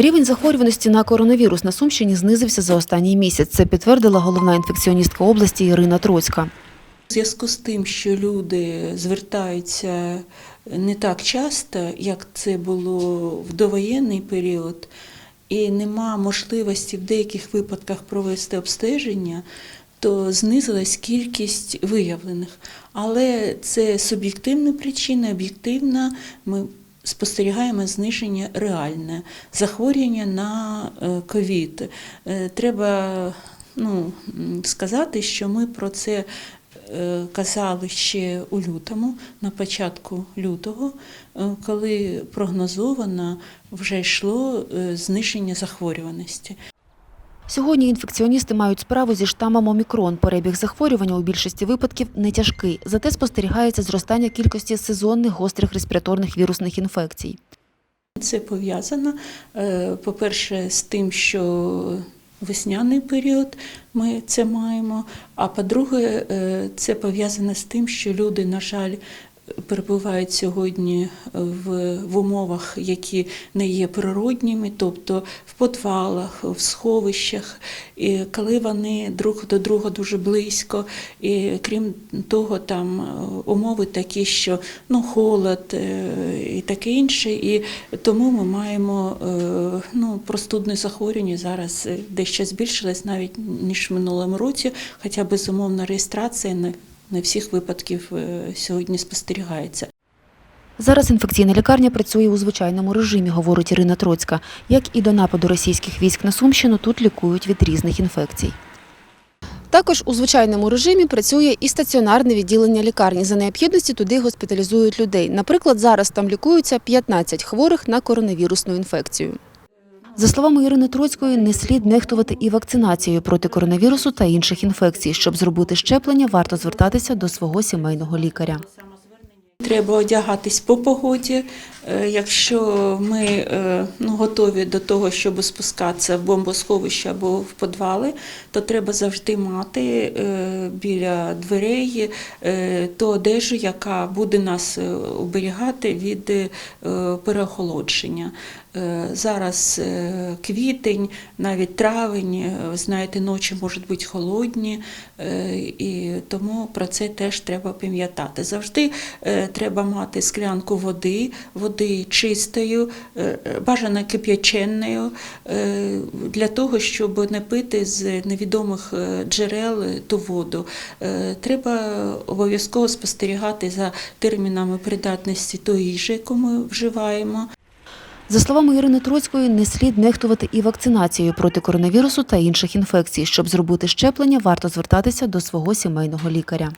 Рівень захворюваності на коронавірус на Сумщині знизився за останній місяць. Це підтвердила головна інфекціоністка області Ірина Троцька. У зв'язку з тим, що люди звертаються не так часто, як це було в довоєнний період, і нема можливості в деяких випадках провести обстеження, то знизилась кількість виявлених. Але це суб'єктивна причина, об'єктивна. Ми спостерігаємо зниження реальне захворювання на е, ковід. Е, Треба ну, сказати, що ми про це е, казали ще у лютому, на початку лютого, коли прогнозовано вже йшло знищення захворюваності. Сьогодні інфекціоністи мають справу зі штамом Омікрон. Перебіг захворювання у більшості випадків не тяжкий. Зате спостерігається зростання кількості сезонних гострих респіраторних вірусних інфекцій. Це пов'язано, е, по-перше, з тим, що весняний період ми це маємо. А по-друге, е, це пов'язано з тим, що люди, на жаль, перебувають сьогодні в, в умовах, які не є природніми, тобто в подвалах, в сховищах, і коли вони друг до друга дуже близько, і крім того, там е, умови такі, що ну, холод е, і таке інше. І тому ми маємо е, ну, простудне захворювання. Зараз дещо збільшилось навіть ніж в минулому році, хоча безумовно реєстрація не, не всіх випадків е, сьогодні спостерігається. Зараз інфекційна лікарня працює у звичайному режимі, говорить Ірина Троцька. Як і до нападу російських військ на Сумщину, тут лікують від різних інфекцій. Також у звичайному режимі працює і стаціонарне відділення лікарні. За необхідності туди госпіталізують людей. Наприклад, зараз там лікуються 15 хворих на коронавірусну інфекцію. За словами Ірини Троцької, не слід нехтувати і вакцинацією проти коронавірусу та інших інфекцій. Щоб зробити щеплення, варто звертатися до свого сімейного лікаря. Треба одягатись по погоді. Е, Якщо ми е, ну, готові до того, щоб спускатися в бомбосховище або в підвали, то треба завжди мати е, біля дверей ту одежу, яка буде нас оберігати від переохолодження. Зараз квітень, навіть травень, ви знаєте, ночі можуть бути холодні, і тому про це теж треба пам'ятати. Завжди треба мати склянку води, води чистою, е, е, бажано кип'яченою, е, для того, щоб не пити з невідомих джерел ту воду. Треба обов'язково спостерігати за термінами придатності тої їжі, яку ми вживаємо. За словами Ірини Троцької, не слід нехтувати і вакцинацією проти коронавірусу та інших інфекцій. Щоб зробити щеплення, варто звертатися до свого сімейного лікаря.